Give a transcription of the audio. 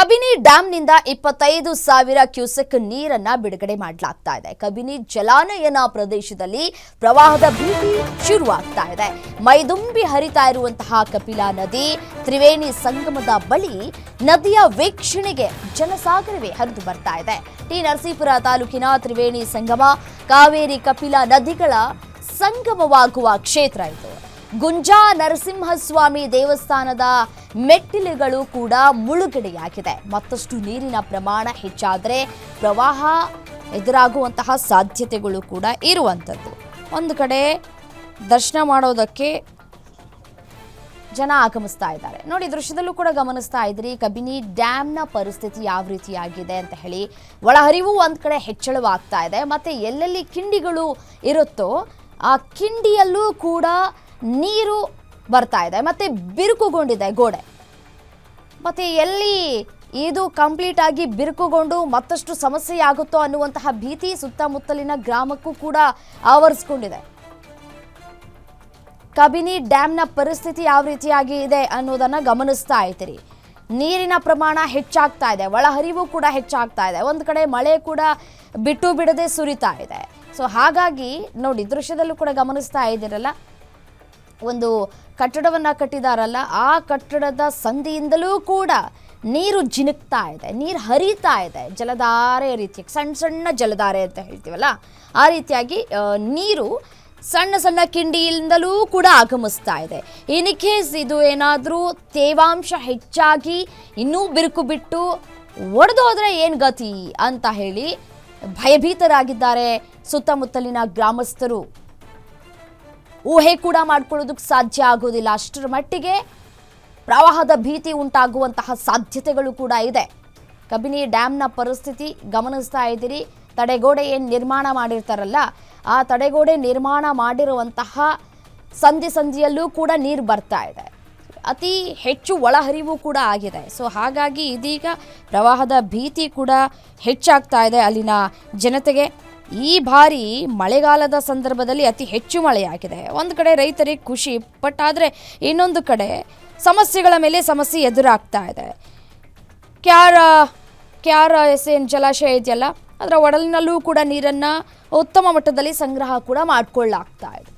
ಕಬಿನಿ ಡ್ಯಾಂನಿಂದ ಇಪ್ಪತ್ತೈದು ಸಾವಿರ ಕ್ಯೂಸೆಕ್ ನೀರನ್ನ ಬಿಡುಗಡೆ ಮಾಡಲಾಗ್ತಾ ಇದೆ. ಕಬಿನಿ ಜಲಾನಯನ ಪ್ರದೇಶದಲ್ಲಿ ಪ್ರವಾಹದ ಭೀತಿ ಶುರುವಾಗ್ತಾ ಇದೆ. ಮೈದುಂಬಿ ಹರಿತಾ ಇರುವಂತಹ ಕಪಿಲಾ ನದಿ ತ್ರಿವೇಣಿ ಸಂಗಮದ ಬಳಿ ನದಿಯ ವೀಕ್ಷಣೆಗೆ ಜನಸಾಗರವೇ ಹರಿದು ಬರ್ತಾ ಇದೆ. ಟಿ. ನರಸೀಪುರ ತಾಲೂಕಿನ ತ್ರಿವೇಣಿ ಸಂಗಮ, ಕಾವೇರಿ ಕಪಿಲಾ ನದಿಗಳ ಸಂಗಮವಾಗುವ ಕ್ಷೇತ್ರ ಇದು. ಗುಂಜಾ ನರಸಿಂಹಸ್ವಾಮಿ ದೇವಸ್ಥಾನದ ಮೆಟ್ಟಿಲುಗಳು ಕೂಡ ಮುಳುಗಡೆಯಾಗಿದೆ. ಮತ್ತಷ್ಟು ನೀರಿನ ಪ್ರಮಾಣ ಹೆಚ್ಚಾದರೆ ಪ್ರವಾಹ ಎದುರಾಗುವಂತಹ ಸಾಧ್ಯತೆಗಳು ಕೂಡ ಇರುವಂಥದ್ದು. ಒಂದು ಕಡೆ ದರ್ಶನ ಮಾಡೋದಕ್ಕೆ ಜನ ಆಗಮಿಸ್ತಾ ಇದ್ದಾರೆ. ನೋಡಿ ದೃಶ್ಯದಲ್ಲೂ ಕೂಡ ಗಮನಿಸ್ತಾ ಇದ್ರಿ, ಕಬಿನಿ ಡ್ಯಾಮ್ನ ಪರಿಸ್ಥಿತಿ ಯಾವ ರೀತಿಯಾಗಿದೆ ಅಂತ ಹೇಳಿ ಒಳಹರಿವು ಒಂದು ಕಡೆ ಹೆಚ್ಚಳವಾಗ್ತಾ ಇದೆ. ಮತ್ತೆ ಎಲ್ಲೆಲ್ಲಿ ಕಿಂಡಿಗಳು ಇರುತ್ತೋ ಆ ಕಿಂಡಿಯಲ್ಲೂ ಕೂಡ ನೀರು ಬರ್ತಾ ಇದೆ, ಮತ್ತೆ ಬಿರುಕುಗೊಂಡಿದೆ ಗೋಡೆ. ಮತ್ತೆ ಎಲ್ಲಿ ಇದು ಕಂಪ್ಲೀಟ್ ಆಗಿ ಬಿರುಕುಗೊಂಡು ಮತ್ತಷ್ಟು ಸಮಸ್ಯೆ ಆಗುತ್ತೋ ಅನ್ನುವಂತಹ ಭೀತಿ ಸುತ್ತಮುತ್ತಲಿನ ಗ್ರಾಮಕ್ಕೂ ಕೂಡ ಆವರಿಸ್ಕೊಂಡಿದೆ. ಕಬಿನಿ ಡ್ಯಾಮ್ನ ಪರಿಸ್ಥಿತಿ ಯಾವ ರೀತಿಯಾಗಿ ಇದೆ ಅನ್ನೋದನ್ನ ಗಮನಿಸ್ತಾ ಇದ್ದೀರಿ. ನೀರಿನ ಪ್ರಮಾಣ ಹೆಚ್ಚಾಗ್ತಾ ಇದೆ ಒಳಹರಿವು ಕೂಡ ಹೆಚ್ಚಾಗ್ತಾ ಇದೆ, ಒಂದು ಕಡೆ ಮಳೆ ಕೂಡ ಬಿಟ್ಟು ಬಿಡದೆ ಸುರಿತಾ ಇದೆ. ಸೊ ಹಾಗಾಗಿ ನೋಡಿ, ದೃಶ್ಯದಲ್ಲೂ ಕೂಡ ಗಮನಿಸ್ತಾ ಇದ್ದೀರಲ್ಲ ಒಂದು ಕಟ್ಟಡವನ್ನ ಕಟ್ಟಿದಾರಲ್ಲ, ಆ ಕಟ್ಟಡದ ಸಂದಿಯಿಂದಲೂ ಕೂಡ ನೀರು ಜಿನುಕ್ತಾ ಇದೆ, ನೀರು ಹರಿತಾ ಇದೆ, ಜಲಧಾರೆ ರೀತಿಯ ಸಣ್ಣ ಸಣ್ಣ ಜಲಧಾರೆ ಅಂತ ಹೇಳ್ತೀವಲ್ಲ, ಆ ರೀತಿಯಾಗಿ ನೀರು ಸಣ್ಣ ಸಣ್ಣ ಕಿಂಡಿಯಿಂದಲೂ ಕೂಡ ಆಗಮಿಸ್ತಾ ಇದೆ. ಇನ್ ಕೇಸ್ ಇದು ಏನಾದರೂ ತೇವಾಂಶ ಹೆಚ್ಚಾಗಿ ಇನ್ನೂ ಬಿರುಕು ಬಿಟ್ಟು ಒಡೆದು ಹೋದ್ರೆ ಏನು ಗತಿ ಅಂತ ಹೇಳಿ ಭಯಭೀತರಾಗಿದ್ದಾರೆ ಸುತ್ತಮುತ್ತಲಿನ ಗ್ರಾಮಸ್ಥರು. ಊಹೆ ಕೂಡ ಮಾಡ್ಕೊಳ್ಳೋದಕ್ಕೆ ಸಾಧ್ಯ ಆಗೋದಿಲ್ಲ. ಅಷ್ಟರ ಮಟ್ಟಿಗೆ ಪ್ರವಾಹದ ಭೀತಿ ಉಂಟಾಗುವಂತಹ ಸಾಧ್ಯತೆಗಳು ಕೂಡ ಇದೆ. ಕಬಿನಿ ಡ್ಯಾಮ್ನ ಪರಿಸ್ಥಿತಿ ಗಮನಿಸ್ತಾ ಇದ್ದೀರಿ. ತಡೆಗೋಡೆ ಏನು ನಿರ್ಮಾಣ ಮಾಡಿರ್ತಾರಲ್ಲ, ಆ ತಡೆಗೋಡೆ ನಿರ್ಮಾಣ ಮಾಡಿರುವಂತಹ ಸಂಧಿ ಸಂಧಿಯಲ್ಲೂ ಕೂಡ ನೀರು ಬರ್ತಾ ಇದೆ. ಅತಿ ಹೆಚ್ಚು ಒಳಹರಿವು ಕೂಡ ಆಗಿದೆ. ಸೊ ಹಾಗಾಗಿ ಇದೀಗ ಪ್ರವಾಹದ ಭೀತಿ ಕೂಡ ಹೆಚ್ಚಾಗ್ತಾ ಇದೆ ಅಲ್ಲಿನ ಜನತೆಗೆ. ಈ ಬಾರಿ ಮಳೆಗಾಲದ ಸಂದರ್ಭದಲ್ಲಿ ಅತಿ ಹೆಚ್ಚು ಮಳೆಯಾಗಿದೆ. ಒಂದು ಕಡೆ ರೈತರಿಗೆ ಖುಷಿ, ಬಟ್ ಆದರೆ ಇನ್ನೊಂದು ಕಡೆ ಸಮಸ್ಯೆಗಳ ಮೇಲೆ ಸಮಸ್ಯೆ ಎದುರಾಗ್ತಾ ಇದೆ. ಕ್ಯಾರ ಕ್ಯಾರ ಎಸ್ ಏನು ಜಲಾಶಯ ಇದೆಯಲ್ಲ, ಅದರ ಒಡಲಿನಲ್ಲೂ ಕೂಡ ನೀರನ್ನು ಉತ್ತಮ ಮಟ್ಟದಲ್ಲಿ ಸಂಗ್ರಹ ಕೂಡ ಮಾಡಿಕೊಳ್ಳಾಗ್ತಾ ಇದೆ.